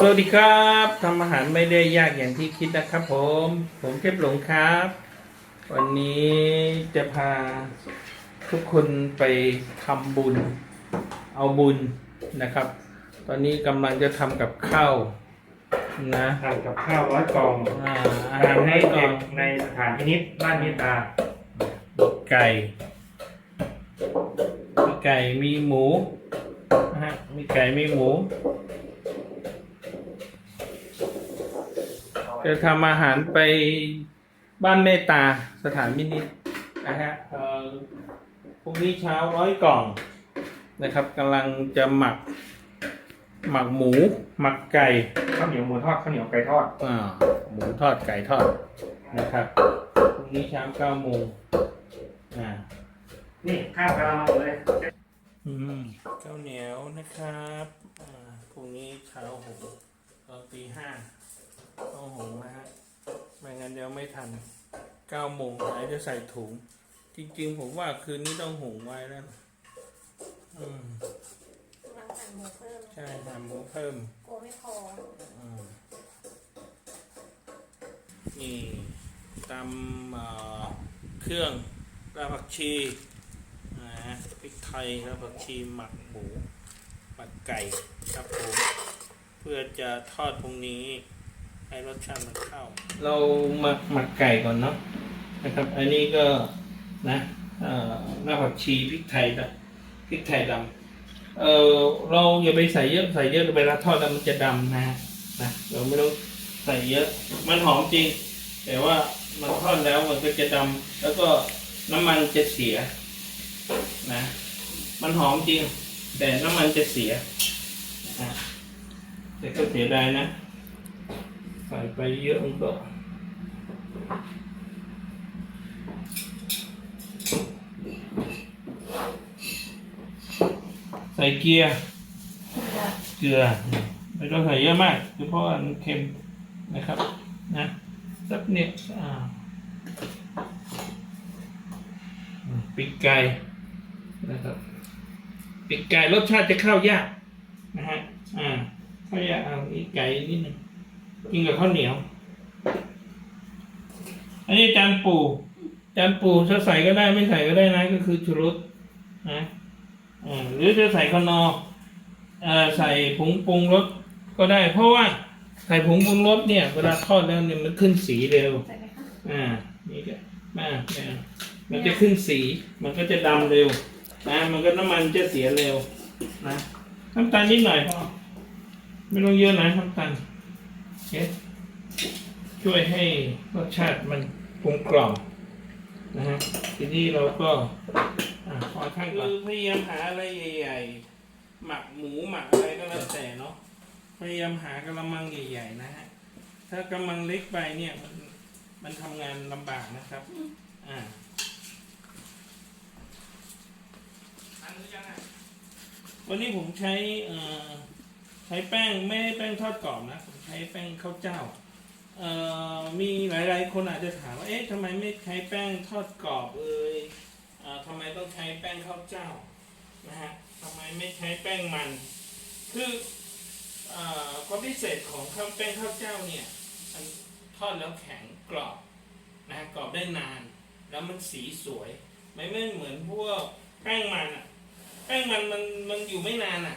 สวัสดีครับทำอาหารไม่ได้ยากอย่างที่คิดนะครับผม ผมเทพหลงครับ วันนี้จะพาทุกคนไปทำบุญ เอาบุญนะครับ ตอนนี้กำลังจะทำกับข้าวนะทำกับข้าวร้อยกล่องอ่าอาทำหารให้ให้ก่อเด็นกในสถานพินิจบ้านเมตตาไก่มีไก่มีหมูนะฮะมีไก่มีหมู จะทำอาหารไปบ้านเมตตาสถานมินิจนะฮะเอ่อพรุ่งนี้เช้าร้อยกล่องนะครับกำลังจะหมักหมักหมูหมักไก่ข้าวเหนียวหมูทอดข้าวเหนียวไก่ทอดอ่าหมูทอดไก่ทอดนะครับพรุ่งนี้เช้าเก้าโมงอ่านี่ข้าวกะละมังเลยอืมข้าวเหนียวนะครับอ่าพรุ่งนี้เช้าหกตอนตีห้า ต้องหงนะฮะ ไม่งั้นเดี๋ยวไม่ทันเก้าโมงไหนจะใส่ถุง จริงๆ ผมว่าคืนนี้ต้องหุงไว้แล้วนะอืมน้ำหั่นหมูเพิ่มใช่ทำหมูเพิ่ม กลัวไม่พออืมนี่ตำเอ่อเครื่องรากผักชีนะฮะพริกไทยรากผักชีหมักหมูหมักไก่ครับผมเพื่อจะทอดพรุ่งนี้ ให้รสชาติมันเข้า เราหมักหมักไก่ก่อนเนาะนะครับ อันนี้ก็นะเอ่าผักชีพริกไทยดำพริกไทยดำเออเราอย่าไปใส่เยอะใส่เยอะเวลาทอดแล้วมันจะดำนะนะเราไม่ต้องใส่เยอะ มันหอมจริง แต่ว่ามันทอดแล้วมันก็จะดำแล้วก็น้ำมันจะเสียนะ มันหอมจริง แต่น้ำมันจะเสียอะแต่ก็เสียดายนะ ใส่ไปเยอะมันก็ใส่เกียร์เกลือไม่ต้องใส่เยอะมากเพราะว่ามันเค็มนะครับ นะสักเนี่ยอ่าอืมปีกไก่นะครับปีกไก่รสชาติจะเข้ายากนะฮะอ่าเข้ายากเอาอีกไก่นิดหนึง กินกับข้าวเหนียว อันนี้จานปูจานปูจะใส่ก็ได้ไม่ใส่ก็ได้นะ ก็คือชูรสนะอ่าหรือจะใส่ขนอร์เอ่อใส่ผงปรุงรสก็ได้ เพราะว่าใส่ผงปรุงรสเนี่ย เวลาทอดแล้วเนี่ยมันขึ้นสีเร็วใส่ไหมคะอ่านี่ก็มาเนี่ยมันจะขึ้นสี มันก็จะดำเร็วนะมันก็น้ำมันจะเสียเร็วนะน้ำตาลนิดหน่อยพอไม่ต้องเยอะนะน้ำตาลโอเค ช่วยให้รสชาติมันกลมกล่อมนะฮะทีนี้เราก็อ่าขอข้างก่อนคือพยายามหาอะไรใหญ่ๆหมักหมูหมักอะไรก็แล้วแต่เนาะพยายามหากระมังใหญ่ๆนะฮะถ้ากระมังเล็กไปเนี่ยมันมันทำงานลำบากนะครับอ่าวันนี้ผมใช้อ่อใช้แป้งไม่ได้แป้งทอดกรอบนะผมใช้แป้งข้าวเจ้าเอ่อมีหลาย ๆ คนอาจจะถามว่าเอ๊ะทำไมไม่ใช้แป้งทอดกรอบเอ่ยเอ่อทำไมต้องใช้แป้งข้าวเจ้านะฮะทำไมไม่ใช้แป้งมัน คือเอ่อความพิเศษของข้าวแป้งข้าวเจ้าเนี่ยมันทอดแล้วแข็งกรอบนะะกรอบได้นาน แล้วมันสีสวย ไม่ไม่เหมือนพวกแป้งมันอะแป้งมันมันมันอยู่ไม่นานอะ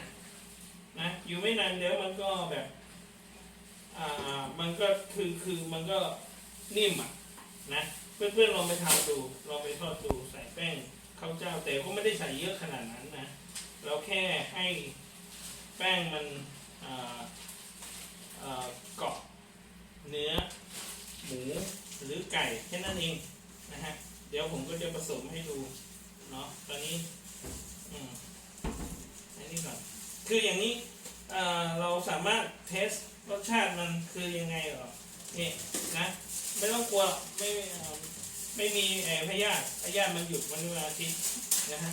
นะอยู่ไม่นานเดี๋ยวมันก็แบบอ่ามันก็คือคือมันก็นิ่มอะนะเพื่อนๆลองไปทำดูลองไปทอดดูใส่แป้งข้าวเจ้าแต่ก็ไม่ได้ใส่เยอะขนาดนั้นนะเราแค่ให้แป้งมันอ่าอ่าเกาะเนื้อหมูหรือไก่แค่นั้นเองนะฮะเดี๋ยวผมก็จะผสมให้ดูเนาะตอนนี้อืมอันนี้ก่อน คืออย่างนี้เราสามารถเทสรสชาติมันคือยังไงหรอนี่นะไม่ต้องกลัวไม่ไม่มีแอพยาธิพยาธิมันหยุดวันเวันอาทิตย์นะฮะ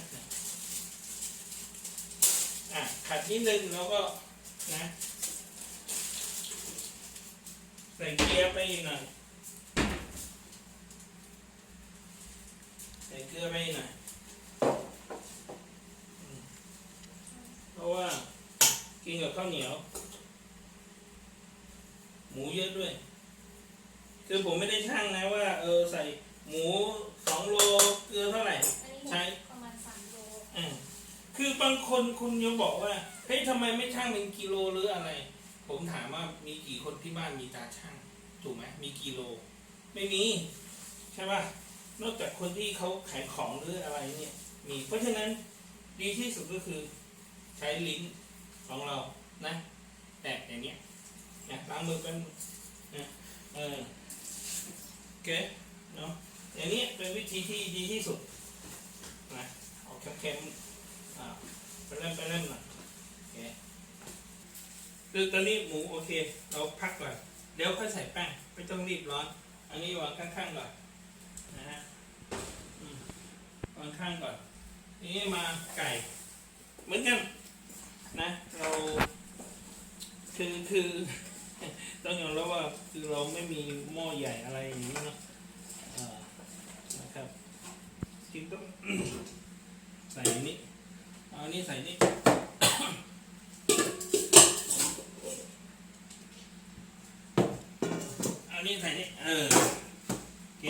อะขัดนิดนึงแล้วก็นะใส่เกลือไปอีกหน่อยใส่เกลือไปอีกหน่อยอืมเพราะว่ากินกับ ข้าวเหนียว หมูเยอะด้วย คือผมไม่ได้ช่างนะว่า เออใส่หมูสองโลเกลือเท่าไหร่อันนี้ใช้ประมาณสามโลอืมคือบางคนคุณยังบอกว่าเฮ้ยทำไมไม่ช่างเป็นกิโลหรืออะไร ผมถามว่ามีกี่คนที่บ้านมีตาช่างถูกไหมมีกิโล ไม่มี ใช่ป่ะนอกจากคนที่เขาขายของหรืออะไรเนี่ย มีเพราะฉะนั้นดีที่สุดก็คือใช้ลิ้นของเรา นะแตะอย่างเนี้ยนะล้างมือเป็นนะเออโอเคเนาะอย่างนี้เป็นวิธีที่ดีที่สุดนะเอาเค็มๆอ่าไปเล่มไปเล่มหน่อยโอเคคือตอนนี้หมูโอเค เราพักก่อนเดี๋ยวค่อยใส่แป้งไม่ต้องรีบร้อน อันนี้วางข้างๆก่อนนะฮะวางข้างก่อนนี้มาไก่ เหมือนกันนะเรา คือคือต้องยอมรับว่าคือเราไม่มีหม้อใหญ่อะไรอย่างนี้เนาะนะครับจึงต้องใส่นี้เอานี้ใส่นี้เอานี้ใส่นี้เออเค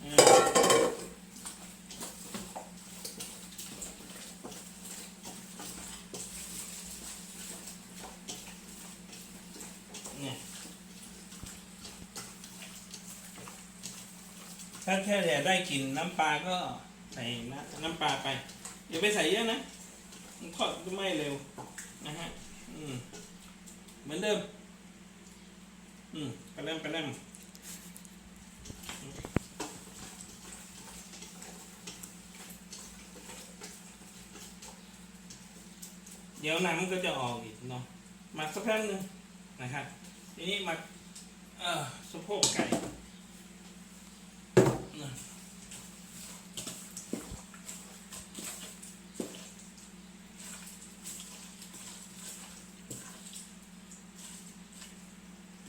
เออ เนี่ย ถ้าแค่อยากได้กลิ่นน้ำปลาก็ใส่น้ำปลาไปอย่าไปใส่เยอะนะมันทอดก็ไม้เร็วนะฮะอืมเหมือนเดิม อืมไปเล่มไปเล่มเดี๋ยวน้ำก็จะออกอีกเนาะหมักสักแป๊บนึงนะครับทีนี้มาเอ่อสะโพกไก่นะ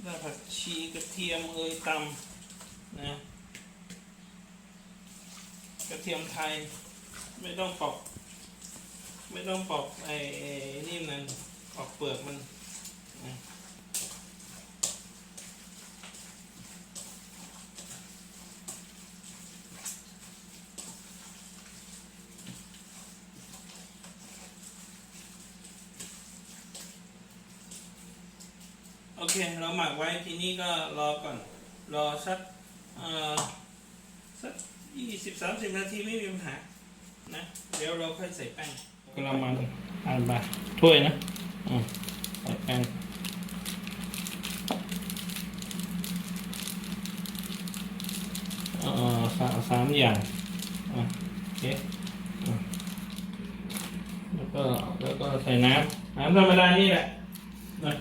รากผัก ชีกระเทียมเอยตำนะกระเทียมไทยไม่ต้องปอก ไม่ต้องปอกไอ้นี่มันปอกเปลือกมัน เคเราหมักไว้ทีนี้ก็รอก่อน รอสักสักยี่สิบสามสิบนาทีไม่มีปัญหานะเดี๋ยวเราค่อยใส่แป้งกระมังอ่านมาถ้วยนะอืมใส่แป้งเออสามสามอย่างอะโอเคแล้วก็แล้วก็ใส่น้ำน้ำธรรมดานี่แหละนะ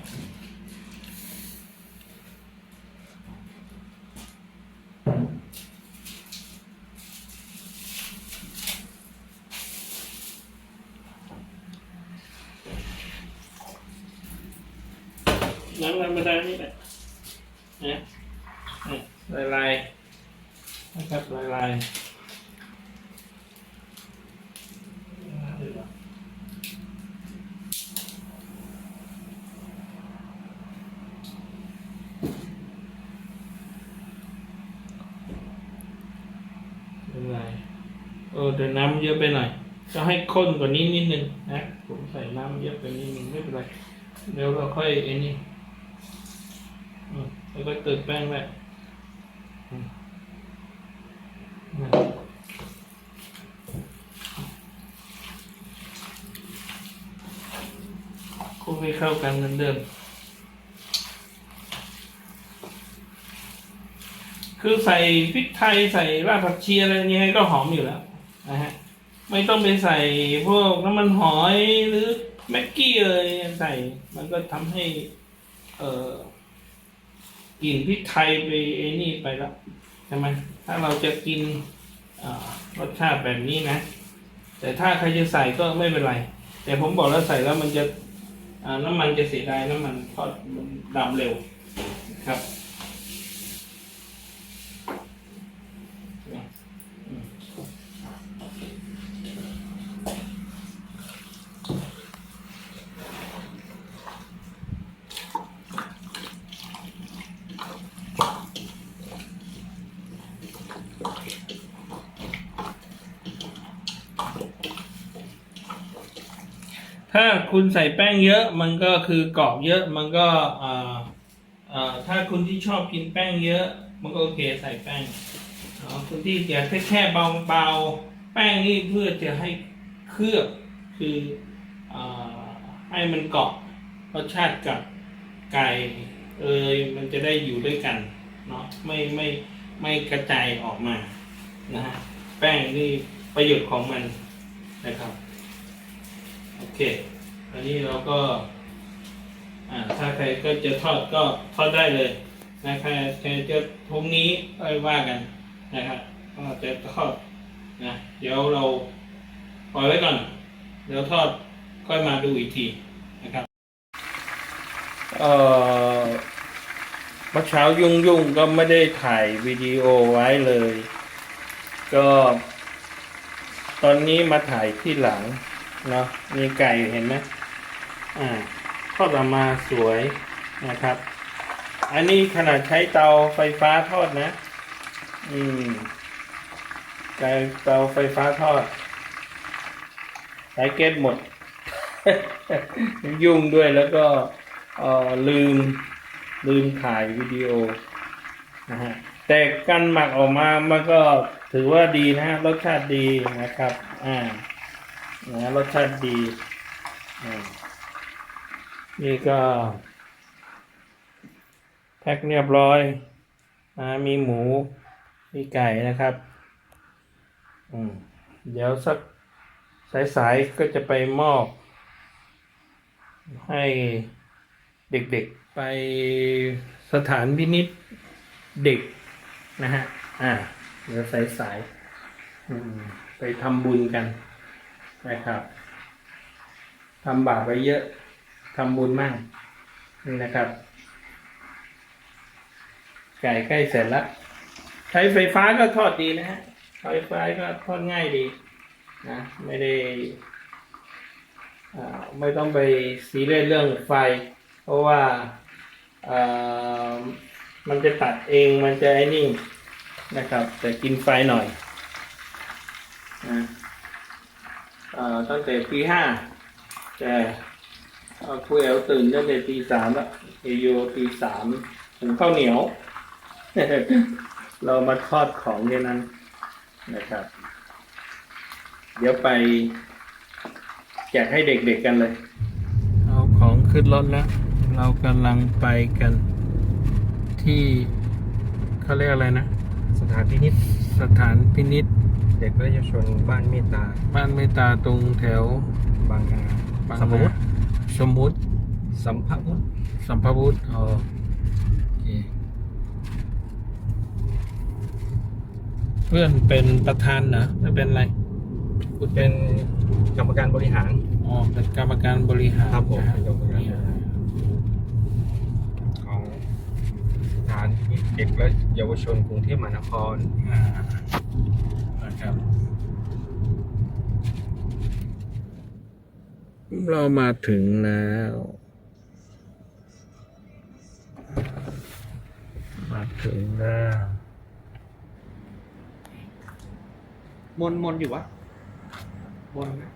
น้ำ ธรรมดานี่แหละนะลายลายนะครับลายลายลายๆเออแต่น้ำเยอะไปหน่อยจะให้ข้นกว่านี้นิดนึงนะผมใส่น้ำเยอะไปนิดนึงไม่เป็นไรเดี๋ยวเราค่อยไอ้นี่ อืมแล้วก็เติมแป้งไว้อืมนะคลุกให้เข้ากันเหมือนเดิม คือใส่พริกไทยใส่รากผักชีอะไรยังไงก็หอมอยู่แล้วนะฮะ ไม่ต้องไปใส่พวกน้ำมันหอยหรือแม็กกี้เลยใส่ มันก็ทำให้ เอ่อ กลิ่นพริกไทยไปไอ้นี่ไปแล้วใช่ไหมถ้าเราจะกินรสชาติแบบนี้นะ แต่ถ้าใครจะใส่ก็ไม่เป็นไร แต่ผมบอกแล้วใส่แล้วมันจะน้ำมันจะเสียดายน้ำมันทอดดำเร็วครับ ถ้า คุณใส่แป้งเยอะมันก็คือกรอบเยอะมันก็ถ้าคุณที่ชอบกินแป้งเยอะ มันก็โอเคใส่แป้งคุณที่อยากแค่แค่เบาๆแป้งนี่เพื่อจะให้เคลือบคืออให้มันเกาะรสชาติกับไก่เอยมันจะได้อยู่ด้วยกันเนาะไม่ไม่ไม่กระจายออกมานะฮะแป้งนี่ประโยชน์ของมันนะครับโอเค อันนี้เราก็ อ่า ถ้าใครก็จะทอดก็ทอดได้เลยนะครับใครจะพรุ่งนี้ค่ยว่ากันนะครับก็จะทอดนะเดี๋ยวเราปล่อยไว้ก่อน เดี๋ยวทอดค่อยมาดูอีกทีนะครับเอ่อเมื่อเช้ายุ่งยุ่งก็ไม่ได้ถ่ายวิดีโอไว้เลย ก็ ตอนนี้มาถ่ายที่หลังเนาะมีไก่เห็นไหม อ่าทอดออมาสวยนะครับ อันนี้ขนาดใช้เตาไฟฟ้าทอดนะ อืมไก่เตาไฟฟ้าทอดใช้เก็ตหมด ยุ่งด้วยแล้วก็ลืมลืมถ่ายวิดีโอนะฮะแต่การหมักออกมามันก็ถือว่าดีนะฮะรสชาติดีนะครับ อ่านะรสชาติดีอ่า นี่ก็ แพ็คเรียบร้อยนะมีหมู มีไก่นะครับ อืม เดี๋ยวสักสายๆก็จะไปมอบ ให้เด็กๆไปสถานพินิษเด็กนะฮะ อ่า เดี๋ยวสายๆไปทำบุญกันนะครับทำบาปไว้เยอะ ทำบุญมั่งนี่นะครับ ไก่ใกล้เสร็จแล้วใช้ไฟฟ้าก็ทอดดีนะฮะไฟฟ้าก็ทอดง่ายดีนะไม่ได้อ่าไม่ต้องไปซีเรียสเรื่องไฟ เพราะว่าอ่ามันจะตัดเองมันจะไอ้นี่นะครับ แต่กินไฟหน่อยนะตั้งแต่ปีห้าแต่ ครูเอลตื่นตั้งแต่ตีสามแล้วเอโยตีสามถึงข้าวเหนียว เรามาทอดของแค่นั้นนะครับ เดี๋ยวไปแจกให้เด็กๆกันเลย เอาของขึ้นรถแล้ว เรากำลังไปกันที่เขาเรียกอะไรนะ สถานพินิษสถานพินิษเด็กและเยาวชนบ้านเมตตา บ้านเมตตาตรงแถวบางนาบางสมมุติ สมมุติสัมภวุฒิสัมภวุฒิอ๋อโอเคเพื่อนเป็นประธานนะไม่เป็นไร คุณเป็นกรรมการบริหาร อ๋อ เป็นกรรมการบริหารครับผมนะเป็นกรรมการบริหาร ของสถานพินิษเด็กและเยาวชนกรุงเทพมหานคร อ่านะครับ เรามาถึงแล้ว มาถึงแล้วมนมนอยู่วะมนนะ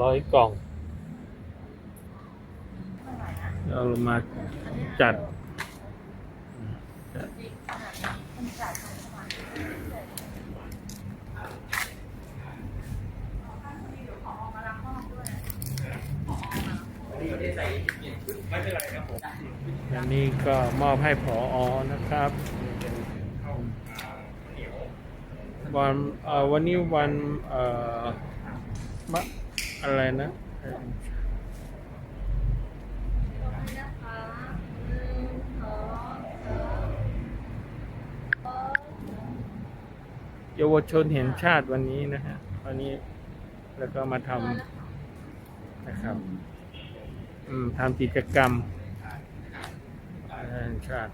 ร้อยกล่อง เรามาจัดอันนี้ก็มอบให้ผออนะครับวันเอ่อวันนี้วันเอ่อ อะไรนะเยาวชนเห็นชาติวันนี้นะฮะวันนี้แล้วก็มาทำนะครับ อืมทำกิจกรรมแห่งชาติ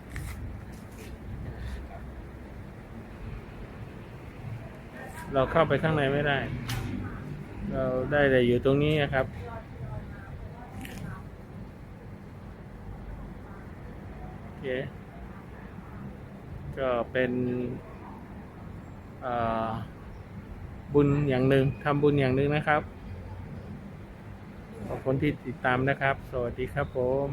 เราเข้าไปข้างในไม่ได้ เราได้แต่อยู่ตรงนี้นะครับ โอเค ก็เป็นบุญอย่างหนึ่งทำบุญอย่างหนึ่งนะครับ ขอบคุณที่ติดตามนะครับ สวัสดีครับผม